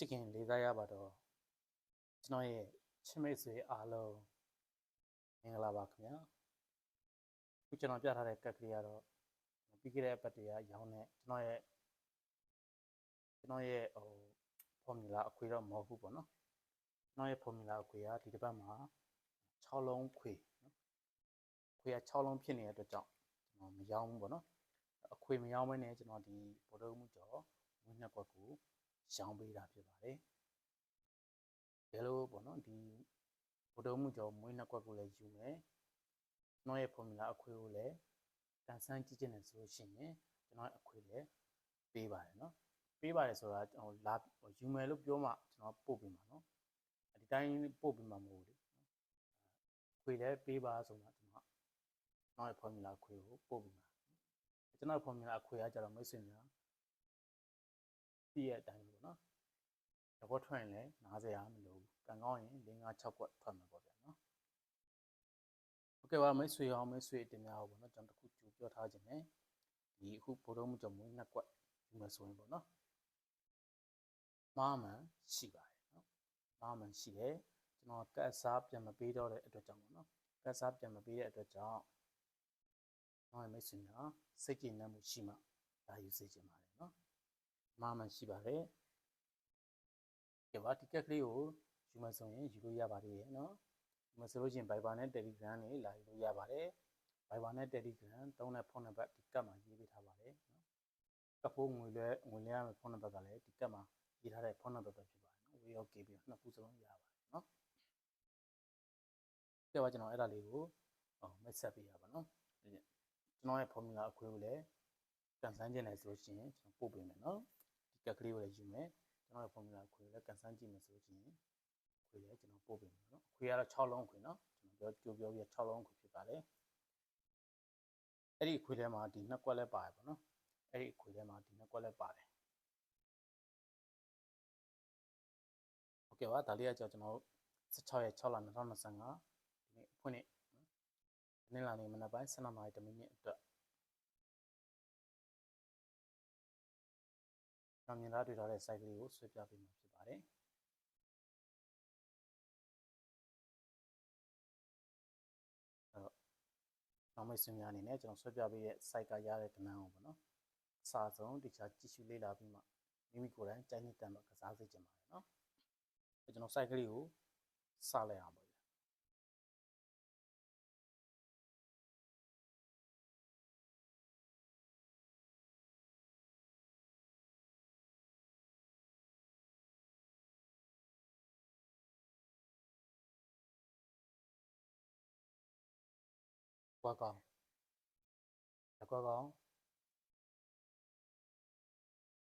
ချစ်ခင်လေးစားရပါတော့ကျွန်တော်ရဲ့ချစ်မိတ်ဆွေအားလုံးမင်္ဂလာပါခင်ဗျာခုကျွန်တော်ပြထားတဲ့ကက်ကလေးကတော့ပြီးခဲ့တဲ့အပတ်တည်းကရောင်းတဲ့ကျွန်တော်ရဲ့ကျွန်တော်ရဲ့ဟို formula အခွေတော့မဟုတ်ဘူးပေါ့နော်ကျွန်တော်ရဲ့ formula အခွေကဒီတစ်ပတ်မှာ6လုံးခွေနော်ခွေက6လုံးဖြစ်နေတဲ့အတွက်ကြောင့်ကျွန်တော်မရောင်းဘူးပေါ့နော်အခွေမရောင်းဘဲနဲ့ကျွန်တော်ဒီဗိုလ်တော်မှုကျော်ဝင်းနှစ်ကွက်ကို ရောင်းပေးတာဖြစ်ပါတယ်။ဒါလို့ပေါ့နော်ဒီဗုဒ္ဓမှုကျော်မွေးနှစ်ကွက်ကိုလည်းယူမယ်။ကျွန်တော်ရဲ့ formula အခွေကိုလည်းတန်ဆန်းကြည့်ခြင်းနဲ့ဆိုလို့ရှိရင်ကျွန်တော်အခွေလည်းပေးပါတယ်နော်။ပေးပါတယ်ဆိုတာဟိုလာယူမယ်လို့ပြောမှကျွန်တော်ပို့ပေးမှာနော်။ဒီတိုင်းပို့ပေးမှာမဟုတ်ဘူး။ခွေလည်းပေးပါဆိုမှကျွန်တော်ကျွန်တော်ရဲ့ formula ခွေကိုပို့ပေးမှာ။ကျွန်တော် formula ခွေကကြတော့မိတ်ဆွေများ ပြည့်ရဲ့အတိုင်းပေါ့နော်တဘောထွက်ရင်လည်း90ရာမလို့ဘူးကံကောင်းရင်5 6ကွက်ထွက်မှာပေါ့ဗျာနော်โอเคပါမိတ်ဆွေအောင်မိတ်ဆွေတင်များပေါ့နော်ကျွန်တော်တခုကြိုပြောထားခြင်းနဲ့ဒီအခုဘိုးတော်မှုကြောင့်မွေးနှစ်ကွက်ယူမယ်ဆိုရင်ပေါ့နော် မားမှန်ရှိပါတယ်เนาะမားမှန်ရှိတယ်ကျွန်တော်ကတ်စားပြန်မပေးတော့တဲ့အတွက်ကြောင့်ပေါ့နော်ကတ်စားပြန်မပေးတဲ့အတွက်ကြောင့်ကျွန်တော်မိတ်ဆွေများစိတ်ကြည်နမ်းမှုရှိမှဒါယူစေချင်ပါတယ်เนาะ မှားမှန်ရှိပါတယ်။ဒီပါဒီကက်ကလေးကိုယူမှဆိုရင်ယူလို့ရပါသေးတယ်နော်။ဒီမှာဆိုလို့ရှိရင် Viber နဲ့ Telegram နဲ့လာယူလို့ရပါတယ်။ Viber နဲ့ Telegram သုံးတဲ့ဖုန်းနံပါတ်ဒီကက်မှာရေးပေးထားပါတယ်နော်။ကပ်ဖို့ငွေလဲငွေလဲရမယ့်ဖုန်းနံပါတ်ကလည်းဒီကက်မှာရေးထားတဲ့ဖုန်းနံပါတ်ပဲဖြစ်ပါတယ်နော်။ Way okay ပြီးတော့နှစ်ခုစလုံးရပါတယ်နော်။ဒီပါကျွန်တော်အဲ့ဒါလေးကိုမက်ဆက်ပေးရပါနော်။ကျွန်တော်ရဲ့ formula အခွဲကိုလည်းကန်ဆန်းခြင်းလဲဆိုလို့ရှိရင်ကျွန်တော်ပို့ပေးမယ်နော်။ ဒီကက်ကလေးကိုလည်းယူမယ်ကျွန်တော်ရဲ့ formula အခွေကိုလည်းကန်ဆန်းကြည့်မယ်ဆိုလို့ရှိရင်ခွေလည်းကျွန်တော်ပို့ပေးမယ်နော်အခွေကတော့6လုံးခွေနော်ကျွန်တော်ပြောကြိုးပြောပြီး6လုံးခွေဖြစ်ပါတယ်အဲ့ဒီအခွေထဲမှာဒီနှစ်ကွက်လည်းပါတယ်ပေါ့နော်အဲ့ဒီအခွေထဲမှာဒီနှစ်ကွက်လည်းပါတယ် โอเคပါဒါလေးကကြောင့်ကျွန်တော်16ရက်6လ2025ဒီနေ့ဖွင့်နေဒီနေ့လာနေမနက်ပိုင်း7နာရီ10မိနစ်အတွက် ကျွန်တော်မြင်လာတွေ့ထားတဲ့ site ကလေးကိုဆွဲပြပေးမှာဖြစ်ပါတယ်အဲ့တော့နောက်မိတ်ဆွေများအနေနဲ့ကျွန်တော်ဆွဲပြပေးတဲ့ site ကရတဲ့ကဏ္ဍကိုပေါ့နော်စာဆုံးတခြားကြည့်ရှုလေ့လာပြီးမှမိမိကိုယ်တိုင်ကြိုက်နေတဲ့မှာကစားစေချင်ပါတယ်နော်ကျွန်တော် site ကလေးကိုစလိုက်အောင်ပါ ဗျာကွာကောင်ကွာကောင်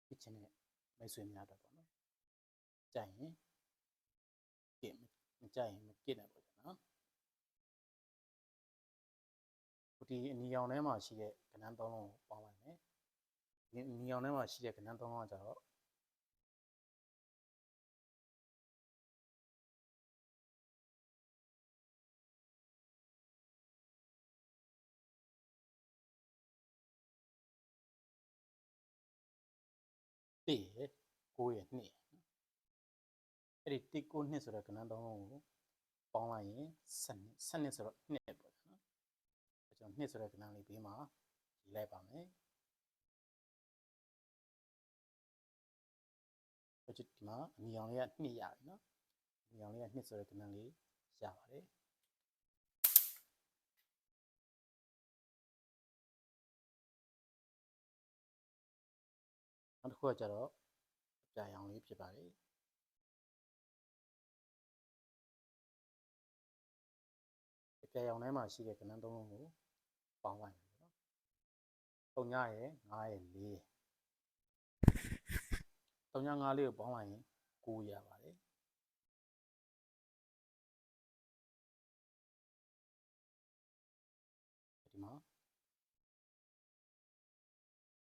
ဖြစ်ချင်တဲ့မိတ်ဆွေများတော့ပေါ့နော်ကြိုက်ရင်ကစ်မကြိုက်ရင်မကစ်နဲ့ပေါ့ဗျာနော်ဒီအနီရောင်ထဲမှာရှိတဲ့ကဏ္ဍသုံးလုံးကိုပေါင်းလိုက်မယ်ဒီအနီရောင်ထဲမှာရှိတဲ့ကဏ္ဍသုံးလုံးကကြတော့တေး ရကိုရနှစ်အဲ့ဒီတိကိုနှစ်ဆိုတဲ့ကဏ္ဍသုံးလုံးကိုပေါင်းလိုက်ရင်7နှစ်7နှစ်ဆိုတော့နှစ်ပေါ့နော်အဲကျွန်တော်နှစ်ဆိုတဲ့ကဏ္ဍလေးဘေးမှာရေးလိုက်ပါမယ်အဲ့ဒီမှာအနီရောင်လေးကနှစ်ရပြီနော်အနီရောင်လေးကနှစ်ဆိုတဲ့ကဏ္ဍလေးရပါတယ်နောက်တစ်ခုကကြတော့အ ပြာရောင်လေးဖြစ်ပါတယ်အပြာရောင်ထဲမှာရှိတဲ့ကဏ္ဍသုံးလုံးကိုပေါင်းလိုက်မယ်နော်။တုံညရဲ့9ရဲ့4ရဲ့တုံည9လေးကိုပေါင်းလိုက်ရင်9ရပါတယ်။ဒီမှာ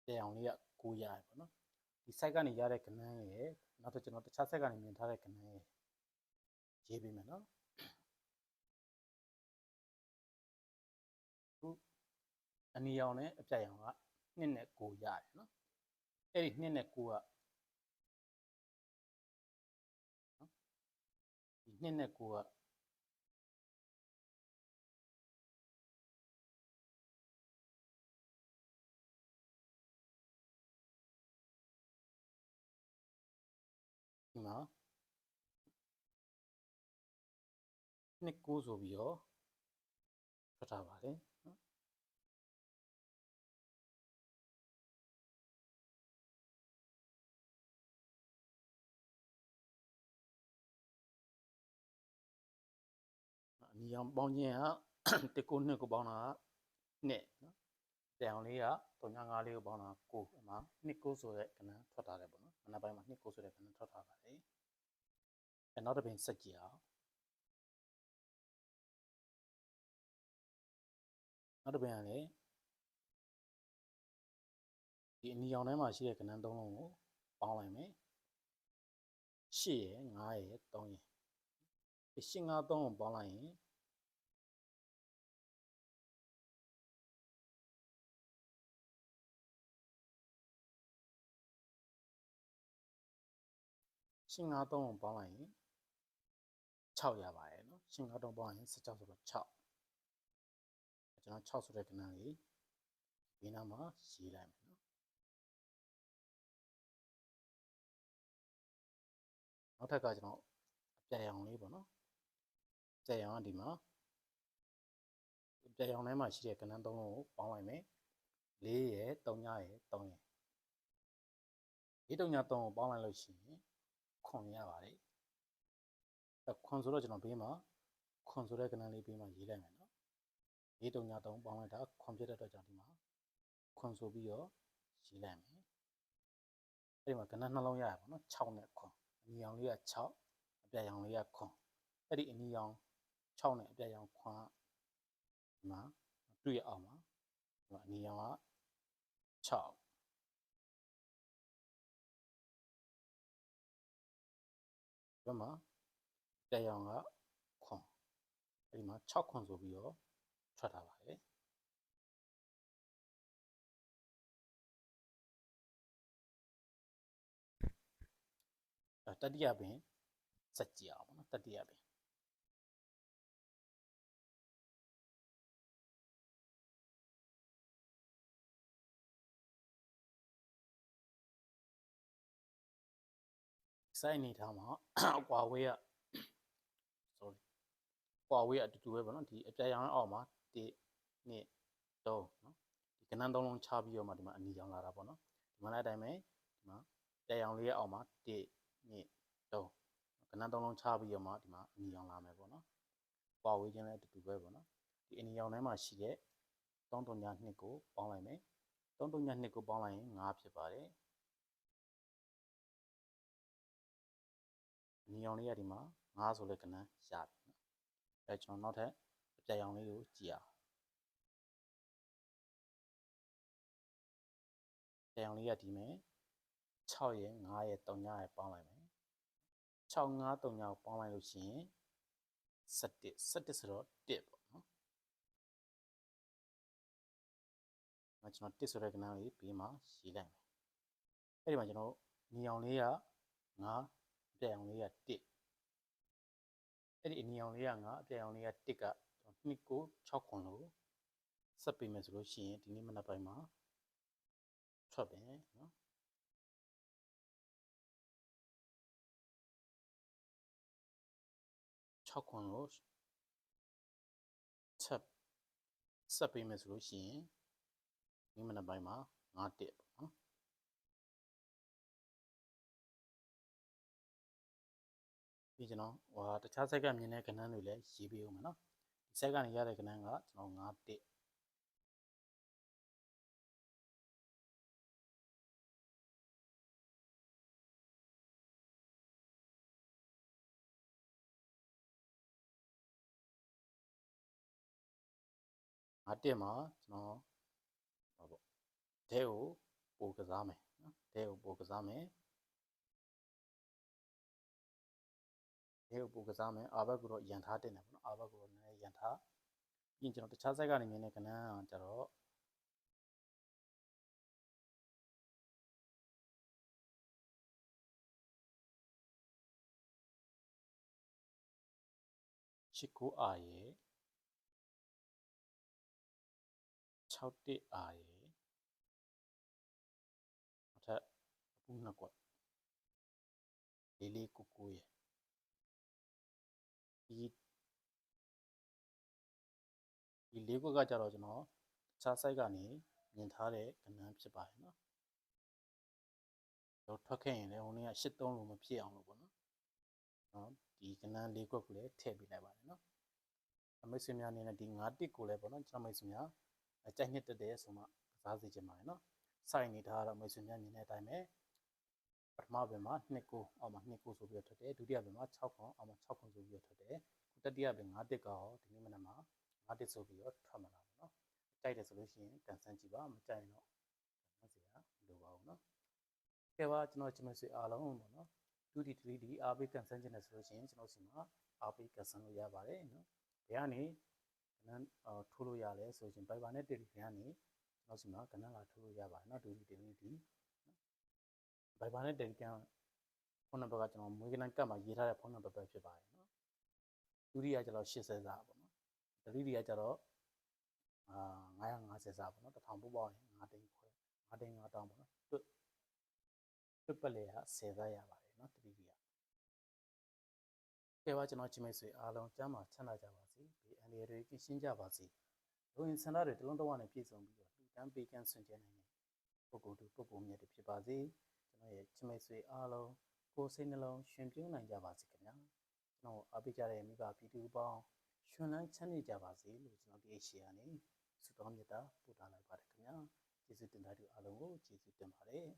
ပြာရောင်လေးက9ရတယ်ပေါ့နော်။ ဒီ site ကနေရတဲ့ကဏ္ဍရဲ့နောက်တော့ကျွန်တော်တခြား site ကနေမြင်ထားတဲ့ကဏ္ဍရဲ့ရေးပေးမယ်နော်ခုအနီရောင်နဲ့အပြတ်ရောင်ကနှစ်နဲ့ကိုရတယ်နော်အဲ့ဒီနှစ်နဲ့ကိုကနော်ဒီနှစ်နဲ့ကိုက မှာနှစ်9ဆိုပြီးတော့ထွက်ထားပါတယ်နော်အနီအောင်ပေါင်းခြင်းကတကူနှစ်ကိုပေါင်းတာကနှစ်နော်တောင်လေးက355လေးကိုပေါင်းတာ9အမှနှစ်9ဆိုတဲ့ကဏ္ဍထွက်ထားတယ်ပေါ့နော် မနက်ပိုင်းမှာနှစ်9ဆိုတဲ့ကဏ္ဍထွက်ထားပါတယ်အဲနောက်တစ်ပင်စက်ကြည့်အောင်နောက်တစ်ပင်ကလည်းဒီအနီအောင်ထဲမှာရှိတဲ့ကဏ္ဍသုံးလုံးကိုပေါင်းလိုက်မယ်8ရယ်9ရယ်3ရယ်ဒီ8 9 3ကိုပေါင်းလိုက်ရင် ရှင်း53ကိုပေါင်းလိုက်ရင်6ရပါတယ်နော်ရှင်း53ပေါင်းရင်16ဆိုတော့6ကျွန်တော်6ဆိုတဲ့ကဏ္ဍကြီးဒီနားမှာရေးလိုက်မယ်နော်နောက်ထပ်ကကျွန်တော်အပြည့်အောင်လေးပေါ့နော်ပြည့်အောင်ကဒီမှာပြည့်အောင်ထဲမှာရှိတဲ့ကဏ္ဍ3လုံးကိုပေါင်းလိုက်မယ်4ရယ်3ရယ်3ရယ်ဒီတုံညာ3ကိုပေါင်းလိုက်လို့ရှိရင် ခွန်ရပါတယ်အဲခွန်ဆိုတော့ကျွန်တော်ဘေးမှာခွန်ဆိုတဲ့ကဏ္ဍလေးဘေးမှာရေးလိုက်မယ်နော်၄၃ည3ပေါင်းလိုက်တာခွန်ဖြစ်တဲ့အတွက်ကြောင့်ဒီမှာခွန်ဆိုပြီးတော့ရေးလိုက်မယ်အဲ့ဒီမှာကဏ္ဍနှလုံးရရပါတော့6နဲ့ခွန်အနီရောင်လေးက6အပြရောင်လေးကခွန်အဲ့ဒီအနီရောင်6နဲ့အပြရောင်ခွန်ကဒီမှာတွေ့ရအောင်ပါဒီမှာအနီရောင်က6 ဘက်မှာပြရောင်ကခွန်အဲ့ဒီမှာ6ခွန်ဆိုပြီးတော့ထွက်ထားပါတယ်တတိယပင်စက်ကြည့်အောင်နော်တတိယပင် စိုက်နေထားမှာအကွာဝေးက sorry အကွာဝေးကအတူတူပဲပေါ့နော်ဒီအပြာရောင်အောက်မှာ1 2 3နော်ဒီကဏ္ဍသုံးလုံးချပြီးတော့မှဒီမှာအနီရောင်လာတာပေါ့နော်ဒီမှာလည်းအတိုင်းပဲဒီမှာပြာရောင်လေးရဲ့အောက်မှာ1 2 3ကဏ္ဍသုံးလုံးချပြီးတော့မှဒီမှာအနီရောင်လာမယ်ပေါ့နော်အကွာဝေးချင်းလည်းအတူတူပဲပေါ့နော်ဒီအနီရောင်ထဲမှာရှိတဲ့3 3ည2ကိုပေါင်းလိုက်မယ်3 3ည2ကိုပေါင်းလိုက်ရင်5ဖြစ်ပါတယ် နီအောင်လေးရဒီမှာ9ဆိုလဲကဏ္ဍရပြီနော်အဲကျွန်တော်နောက်ထပ်အပြရောင်လေးကိုကြည့်အောင်ပြရောင်လေးရဒီမဲ့6ရဲ့9ရဲ့3ရဲ့ပေါင်းလိုက်မယ်6 9 3ကိုပေါင်းလိုက်လို့ရှိရင်17 17ဆိုတော့1ပေါ့နော်အဲကျွန်တော်1ဆိုတဲ့ကဏ္ဍလေးဘေးမှာရေးလိုက်မယ်အဲ့ဒီမှာကျွန်တော်နီအောင်လေးက9 အပြည့်အောင်လေးက1အဲ့ဒီအနီအောင်လေးက9အပြည့်အောင်လေးက1က2ကို6ခွန်လို့ဆက်ပေးမယ်ဆိုလို့ရှိရင်ဒီနေ့မနက်ပိုင်းမှာထွက်ပဲနော်6ခွန်လို့ဆက်ဆက်ပေးမယ်ဆိုလို့ရှိရင်ဒီမနက်ပိုင်းမှာ9တက် ပေါ့နော်ပြီးကျွန်တော်ဟိုတခြားဆက်ကမြင်တဲ့ကဏ္ဍတွေလည်းရေးပေးဦးမယ်နော်ဒီဆက်ကနေရတဲ့ကဏ္ဍကကျွန်တော်9တက်ငါတက်မှာကျွန်တော်ဟောပေါ့ဒဲကိုပိုကစားမယ်နော်ဒဲကိုပိုကစားမယ် ဒဲကိုပိုကစားမယ်အာဘက်ကိုတော့ရန်ထားတင်တယ်ပေါ့နော်အာဘက်ကိုတော့နည်းနည်းရန်ထားပြီးရင်ကျွန်တော်တခြားဆက်ကနေမြင်တဲ့ကဏ္ဍကကျတော့ရှစ်ကိုအာရဲ့6တစ်အာရဲ့နောက်ထပ်အပူနှစ်ကွက်လေးလေးကိုကိုရဲ့ ဒီဒီလေးကွက်ကကြတော့ကျွန်တော်တခြား site ကနေမြင်ထားတဲ့ကဏ္ဍဖြစ်ပါတယ်နော်တော့ထွက်ခဲ့ရင်လည်းဟိုနေ့က83လို့မဖြစ်အောင်လို့ပေါ့နော်နော်ဒီကဏ္ဍလေးကွက်ကိုလည်းထည့်ပေးလိုက်ပါတယ်နော်အမိတ်ဆွေများအနေနဲ့ဒီ9တစ်ကိုလည်းပေါ့နော်ကျွန်တော်မိတ်ဆွေများအကြိုက်နှစ်တက်တဲ့ဆိုမှကစားစေချင်ပါတယ်နော်စိုက်နေတာကတော့မိတ်ဆွေများမြင်တဲ့အတိုင်းပဲ ပထမဘက်မှာ2ကိုအောက်မှာ2ကိုဆိုပြီးတော့ထွက်တယ်ဒုတိယဘက်မှာ6ခွန်အောက်မှာ6ခွန်ဆိုပြီးတော့ထွက်တယ်တတိယဘက်9တစ်ကရောဒီနေ့မနက်မှာ9တစ်ဆိုပြီးတော့ထွက်မှာလားပေါ့နော်ကြိုက်တယ်ဆိုလို့ရှိရင်ကန်ဆန်းကြည့်ပါမကြိုက်ရင်တော့ကန်ဆန်းစီရမလိုပါဘူးနော်ကဲပါကျွန်တော်ချင်မဆွေအားလုံးပေါ့နော် 2D 3D အားပေးကန်ဆန်းခြင်းနဲ့ဆိုလို့ရှိရင်ကျွန်တော်စီမှာအားပေးကန်ဆန်းလို့ရပါတယ်နော်ဘယ်ကနေကနန်းအော်ထိုးလို့ရလဲဆိုရင် Viber နဲ့ Telegram ကနေကျွန်တော်စီမှာကနန်းလာထိုးလို့ရပါတယ်နော် 2D 3D နော် Viber နဲ့ Telegram ဖုန်းနံပါတ်ကကျွန်တော်မွေးကနန်းကတ်မှာရေးထားတဲ့ဖုန်းနံပါတ်ပဲဖြစ်ပါတယ်နော်ဒုတိယကျတော့80စာပေါ့နော်တတိယကျတော့အာ950စာပေါ့နော်1000ပို့ပေါ့ရင်9တိန်ခွဲ9တိန်9တောင်းပေါ့နော်တွတ်တွတ်ပလေက10စာရပါတယ်နော်တတိယကဲပါကျွန်တော်ချင်းမိတ်ဆွေအားလုံးကျမ်းမာချမ်းသာကြပါစေဒီအန်ဒီရီကရှင်းကြပါစေလူဝင်ဆန္ဒတွေတလုံးတစ်ဝနဲ့ပြည့်စုံပြီးတော့လူတန်းပေးကမ်းဆွင်ကျဲနိုင်တဲ့ပုဂ္ဂိုလ်တူပုဂ္ဂိုလ်မြတ်တွေဖြစ်ပါစေ ကျွန်တော်ရဲ့ချင်းမိတ်ဆွေအားလုံးကိုယ်စိတ်နှလုံးရှင်ပြုံးနိုင်ကြပါစေခင်ဗျာကျွန်တော်အားပေးကြတဲ့မိဘပြည်သူပေါင်းရှင်လန်းချမ်းမြေ့ကြပါစေလို့ကျွန်တော်ဒီအရှိယာနေဆုတောင်းမြတ်တာပို့ထားလိုက်ပါတယ်ခင်ဗျာကျေးဇူးတင်တဲ့သူအားလုံးကိုကျေးဇူးတင်ပါတယ်